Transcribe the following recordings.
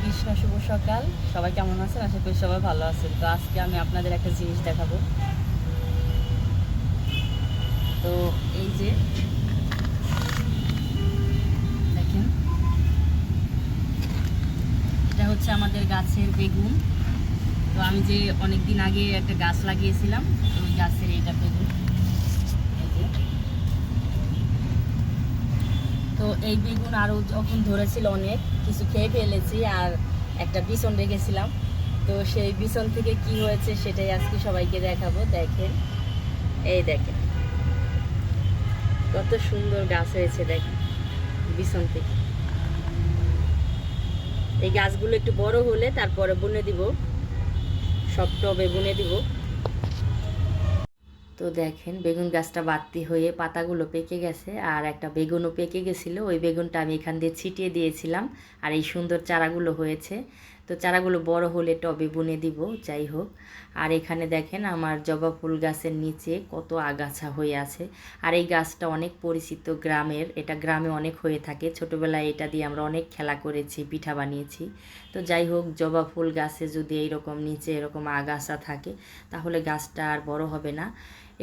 নমস্কার শুভ সকাল। সবাই কেমন আছেন? আশা করি সবাই ভালো আছেন। তো আজকে আমি আপনাদের একটা জিনিস দেখাবো। তো এই যে, দেখেন। এটা হচ্ছে আমাদের গাছের বেগুন। তো আমি যে অনেক দিন আগে একটা গাছ লাগিয়েছিলাম, ওই গাছের এটা বেগুন এই যে তো এই বেগুন আরও যখন ধরেছিল অনেক, কিছু খেয়ে ফেলেছি আর একটা বিছন রেখেছিলাম। তো সেই বিছন থেকে কি হয়েছে সেটাই আজকে সবাইকে দেখাবো। দেখেন, এই দেখেন। কত সুন্দর গাছ হয়েছে, দেখেন, বিছন থেকে। এই গাছগুলো একটু বড় হলে তারপরে বুনে দিব। সব টবে বুনে দিব। তো দেখেন, বেগুন গাছটা বাড়তি হয়ে পাতাগুলো পেকে গেছে আর একটা বেগুনও পেকে গেছিল। ওই বেগুনটা আমি এখান দিয়ে ছিটিয়ে দিয়েছিলাম আর এই সুন্দর চারাগুলো হয়েছে। তো চারাগুলো বড় হলে টবে বুনে দিব, যাই হোক। আর এখানে দেখেন আমার জবা ফুল গাছের নিচে কত আগাছা হয়ে আছে। আর এই গাছটা অনেক পরিচিত গ্রামের, এটা গ্রামে অনেক হয়ে থাকে। ছোটোবেলায় এটা দিয়ে আমরা অনেক খেলা করেছি, পিঠা বানিয়েছি। তো যাই হোক, জবা ফুল গাছে যদি এইরকম নিচে এরকম আগাছা থাকে, তাহলে গাছটা আর বড় হবে না।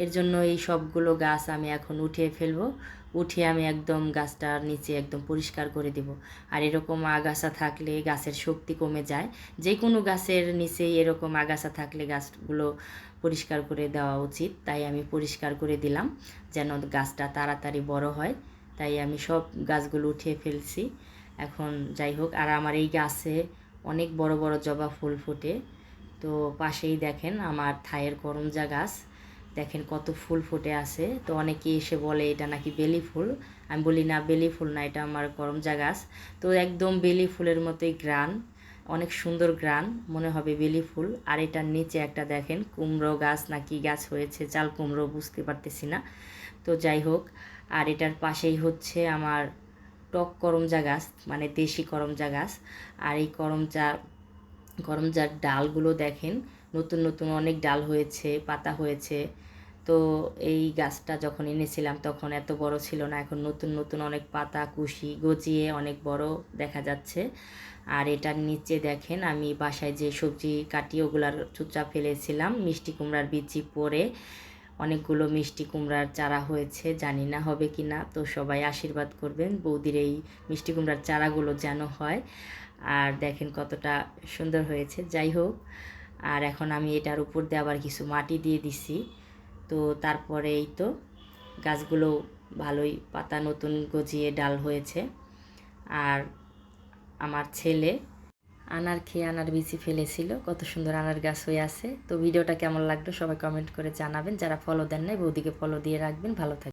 এর জন্য এই সবগুলো গাছ আমি এখন উঠিয়ে ফেলব। উঠিয়ে আমি একদম গাছটার নিচে একদম পরিষ্কার করে দেব। আর এরকম আগাছা থাকলে গাছের শক্তি কমে যায়। যে কোনো গাছের নিচেই এরকম আগাছা থাকলে গাছগুলো পরিষ্কার করে দেওয়া উচিত। তাই আমি পরিষ্কার করে দিলাম যেন গাছটা তাড়াতাড়ি বড় হয়। তাই আমি সব গাছগুলো উঠিয়ে ফেলছি। এখন যাই হোক, আর আমার এই গাছে অনেক বড় বড় জবা ফুল ফোটে। তো পাশেই দেখেন আমার থায়ের করমজা গাছ। দেখেন কত ফুল ফুটে আছে। তো অনেকে এসে বলে, এটা নাকি বেলি ফুল? আমি বলি, না, বেলি ফুল না, এটা আমার করমজা গাছ তো একদম বেলি ফুলের মতোই গ্রান, অনেক সুন্দর গ্রান, মনে হবে বেলি ফুল। আর এটার নিচে একটা দেখেন, কুমড়ো গাছ নাকি গাছ হয়েছে, চাল কুমড়ো, বুঝতে পারতেছি না। তো যাই হোক, আর এটার পাশেই হচ্ছে আমার টক করমজা গাছ মানে দেশি করমজা গাছ। আর এই করমজা করমজার ডালগুলো দেখেন নতুন নতুন অনেক ডাল হয়েছে, পাতা হয়েছে। তো এই গাছটা যখন এনেছিলাম তখন এত বড় ছিল না, এখন নতুন নতুন অনেক পাতা, কুশি গজিয়ে অনেক বড় দেখা যাচ্ছে। আর এটার নিচে দেখেন, আমি বাসায় যে সবজি কাটি ওগুলার চুচা ফেলেছিলাম, মিষ্টি কুমড়ার বিচি পরে অনেকগুলো মিষ্টি কুমড়ার চারা হয়েছে, জানি না হবে কি না। তো সবাই আশীর্বাদ করবেন, বৌদির এই মিষ্টি কুমড়ার চারাগুলো যেন হয়। আর দেখেন কতটা সুন্দর হয়েছে, যাই হোক। আর এখন আমি এটার উপর দিয়ে আবার কিছু মাটি দিয়ে দিছি। তো তারপরে এই তো গাছগুলো ভালোই পাতা নতুন গজিয়ে ডাল হয়েছে। আর আমার ছেলে আনার খেয়ে আনার বিচি ফেলেছিল, কত সুন্দর আনার গাছ হয়ে আছে। তো ভিডিওটা কেমন লাগল সবাই কমেন্ট করে জানাবেন। যারা ফলো দেন নাই, বৌদিকে ফলো দিয়ে রাখবেন। ভালো থাকবেন।